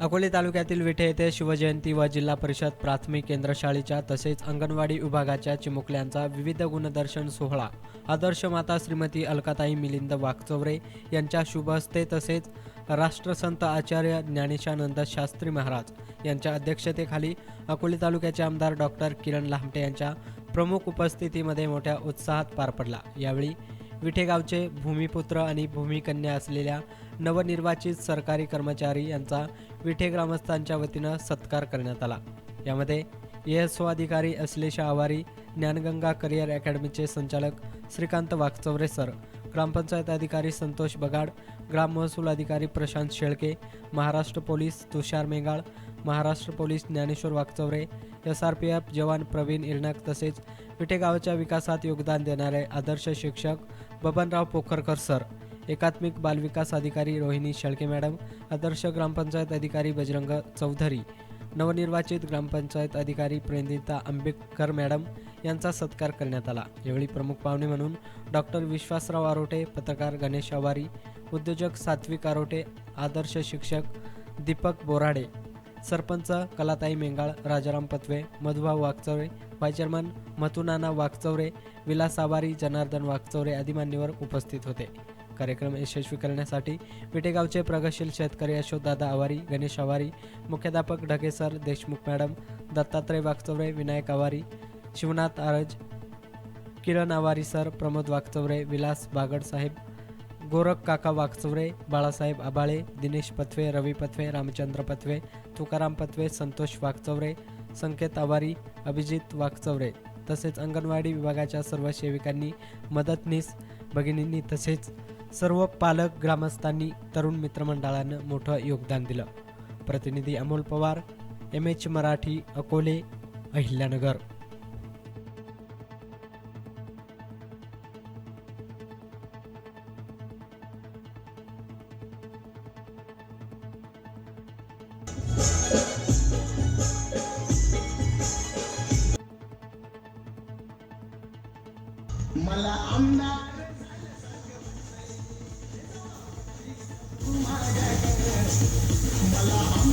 अकोले तालुक्यातील विठे येथे शिवजयंती व जिल्हा परिषद प्राथमिक केंद्र शाळेच्या तसेच अंगणवाडी विभागाच्या चिमुकल्यांचा विविध गुणदर्शन सोहळा. आदर्श माता श्रीमती अलकाताई मिलिंद वाकचौरे यांच्या शुभ हस्ते तसेच राष्ट्रसंत आचार्य ज्ञानेशानंद शास्त्री महाराज यांच्या अध्यक्षतेखाली अकोले तालुक्याचे आमदार डॉक्टर किरण लामटे यांच्या प्रमुख उपस्थितीमध्ये मोठ्या उत्साहात पार पडला. यावेळी विठेगावचे भूमिपुत्र आणि भूमिकन्या असलेल्या नवनिर्वाचित सरकारी कर्मचारी यांचा विठे ग्रामस्थांच्या वतीनं सत्कार करण्यात आला. यामध्ये एएसओ अधिकारी अश्लेषा आवारी ज्ञानगंगा करिअर अकॅडमीचे संचालक श्रीकांत वाकचौरे सर ग्रामपंचायत अधिकारी संतोष बगाड ग्राम महसूल अधिकारी Prashant Shelke Maharashtra police Tushar Mengal Maharashtra police Dnyaneshwar Wakchaure S R P F जवान प्रवीण इरनाक तसेच विठेगावच्या विकासात योगदान देणारे आदर्श शिक्षक बबनराव पोखरकर सर एकात्मिक बालविकास अधिकारी रोहिणी शेळके मॅडम आदर्श ग्रामपंचायत अधिकारी बजरंग चौधरी नवनिर्वाचित ग्रामपंचायत अधिकारी प्रेंदिता आंबेडकर मॅडम यांचा सत्कार करण्यात आला. यावेळी प्रमुख पाहुणे म्हणून डॉक्टर विश्वासराव आरोटे पत्रकार गणेश आवारी उद्योजक सात्विक आरोटे आदर्श शिक्षक दीपक बोराडे सरपंच कलाताई मेंगाळ राजाराम पत्वे मधुभाऊ वाघचौरे व्हाईस मथुनाना वागचौरे विलास आवारी जनार्दन वाघचौरे आदी मान्यवर उपस्थित होते. कार्यक्रम यशस्वी करण्यासाठी विटेगावचे प्रगतशील शेतकरी यशोदादा आवारी गणेश आवारी मुख्याध्यापक ढगेसर देशमुख मॅडम दत्तात्रय वाघचौरे विनायक आवारी शिवनाथ आरज किरण आवारी सर प्रमोद वागचौरे विलास बागड साहेब गोरख काका वागचौरे बाळासाहेब आबाळे दिनेश पथवे रवी पथवे रामचंद्र पथवे तुकाराम पथवे संतोष वागचौरे संकेत आवारी अभिजित वागचौरे तसेच अंगणवाडी विभागाच्या सर्व सेविकांनी मदतनीस भगिनींनी तसेच सर्व पालक ग्रामस्थांनी तरुण मित्रमंडळानं मोठं योगदान दिलं. प्रतिनिधी अमोल पवार एम एच मराठी अकोले अहिल्यानगर. मला आमदार मला